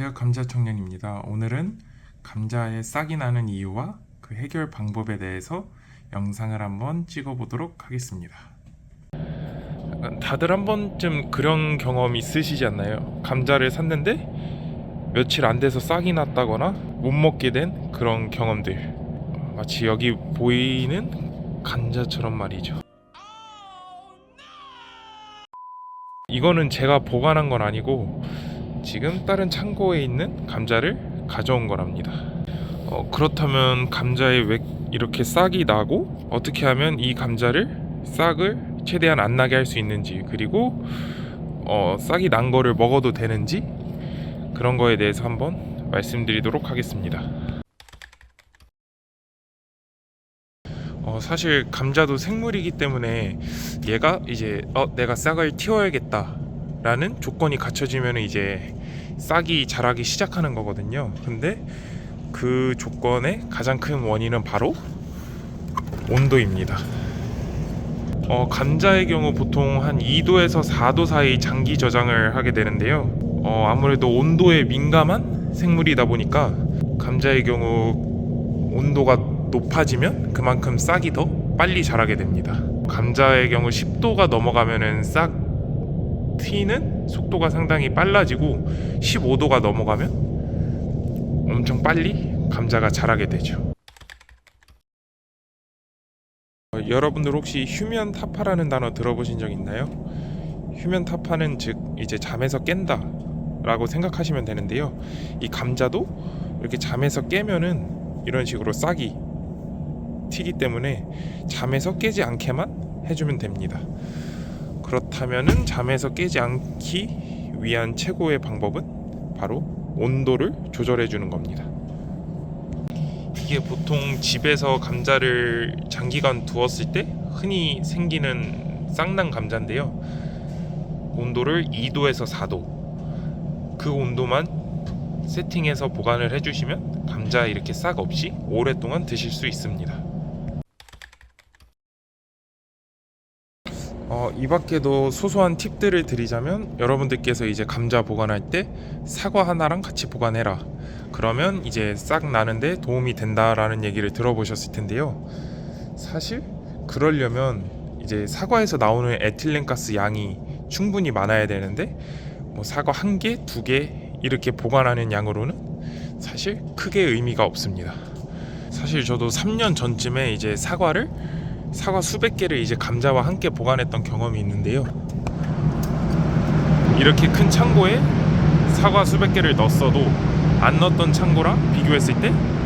안녕하세요. 감자 청년입니다. 오늘은 감자에 싹이 나는 이유와 그 해결 방법에 대해서 영상을 한번 찍어 보도록 하겠습니다. 다들 한 번쯤 그런 경험 있으시지 않나요? 감자를 샀는데 며칠 안 돼서 싹이 났다거나 못 먹게 된 그런 경험들. 마치 여기 보이는 감자처럼 말이죠. 이거는 제가 보관한 건 아니고 지금 다른 창고에 있는 감자를 가져온 거랍니다. 어, 그렇다면 감자에 왜 이렇게 싹이 나고 어떻게 하면 이 감자를 싹을 최대한 안 나게 할 수 있는지 그리고 어, 싹이 난 거를 먹어도 되는지 그런 거에 대해서 한번 말씀드리도록 하겠습니다. 어, 사실 감자도 생물이기 때문에 얘가 이제 어, 내가 싹을 틔워야겠다 라는 조건이 갖춰지면 이제 싹이 자라기 시작하는 거거든요. 근데 그 조건의 가장 큰 원인은 바로 온도입니다. 어, 감자의 경우 보통 한 2도에서 4도 사이 장기 저장을 하게 되는데요. 어, 아무래도 온도에 민감한 생물이다 보니까 감자의 경우 온도가 높아지면 그만큼 싹이 더 빨리 자라게 됩니다. 감자의 경우 10도가 넘어가면은 싹 트이는 속도가 상당히 빨라지고 15도가 넘어가면 엄청 빨리 감자가 자라게 되죠. 어, 여러분들 혹시 휴면 타파라는 단어 들어보신 적 있나요? 휴면 타파는 즉 이제 잠에서 깬다 라고 생각하시면 되는데요. 이 감자도 이렇게 잠에서 깨면은 이런 식으로 싹이 튀기 때문에 잠에서 깨지 않게만 해주면 됩니다. 그렇다면은 잠에서 깨지 않기 위한 최고의 방법은 바로 온도를 조절해 주는 겁니다. 이게 보통 집에서 감자를 장기간 두었을 때 흔히 생기는 쌍난 감자인데요. 온도를 2도에서 4도 그 온도만 세팅해서 보관을 해주시면 감자 이렇게 싹 없이 오랫동안 드실 수 있습니다. 어, 이 밖에도 소소한 팁들을 드리자면 여러분들께서 이제 감자 보관할 때 사과 하나랑 같이 보관해라. 그러면 이제 싹 나는데 도움이 된다라는 얘기를 들어보셨을 텐데요. 사실 그러려면 이제 사과에서 나오는 에틸렌 가스 양이 충분히 많아야 되는데 뭐 사과 한 개, 두 개 이렇게 보관하는 양으로는 사실 크게 의미가 없습니다. 사실 저도 3년 전쯤에 이제 사과를 사과 수백 개를 이제 감자와 함께 보관했던 경험이 있는데요. 이렇게 큰 창고에 사과 수백 개를 넣었어도 안 넣었던 창고랑 비교했을 때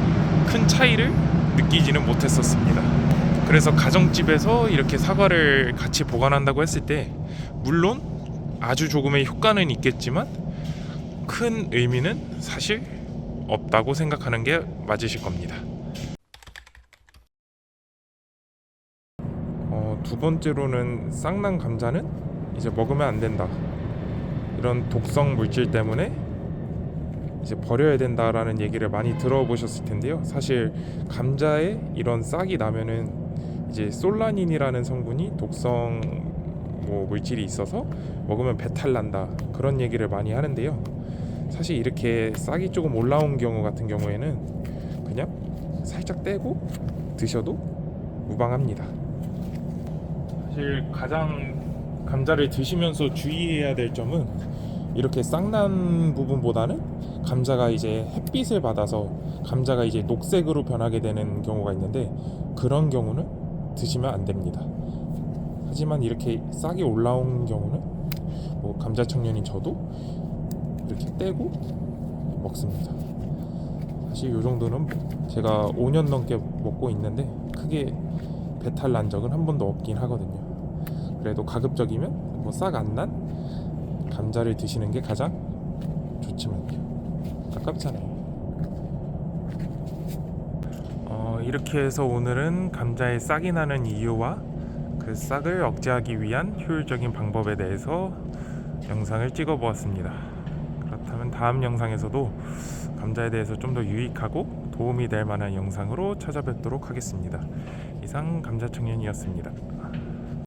큰 차이를 느끼지는 못했었습니다. 그래서 가정집에서 이렇게 사과를 같이 보관한다고 했을 때 물론 아주 조금의 효과는 있겠지만 큰 의미는 사실 없다고 생각하는 게 맞으실 겁니다. 어, 두 번째로는 쌍난 감자는 이제 먹으면 안 된다. 이런 독성 물질 때문에 이제 버려야 된다라는 얘기를 많이 들어보셨을 텐데요. 사실 감자에 이런 싹이 나면은 이제 솔라닌이라는 성분이 독성 뭐 물질이 있어서 먹으면 배탈 난다 그런 얘기를 많이 하는데요. 사실 이렇게 싹이 조금 올라온 경우 같은 경우에는 그냥 살짝 떼고 드셔도 무방합니다. 사실 가장 감자를 드시면서 주의해야 될 점은 이렇게 쌍난 부분보다는 감자가 이제 햇빛을 받아서 감자가 이제 녹색으로 변하게 되는 경우가 있는데 그런 경우는 드시면 안 됩니다. 하지만 이렇게 싹이 올라온 경우는 뭐 감자 청년인 저도 이렇게 떼고 먹습니다. 사실 이 정도는 제가 5년 넘게 먹고 있는데 크게 배탈 난 적은 한 번도 없긴 하거든요. 그래도 가급적이면 뭐 싹 안 난 감자를 드시는 게 가장 좋지만요. 아깝잖아요. 어, 이렇게 해서 오늘은 감자에 싹이 나는 이유와 그 싹을 억제하기 위한 효율적인 방법에 대해서 영상을 찍어 보았습니다. 그렇다면 다음 영상에서도 감자에 대해서 좀 더 유익하고 도움이 될 만한 영상으로 찾아뵙도록 하겠습니다. 이상 감자청년이었습니다.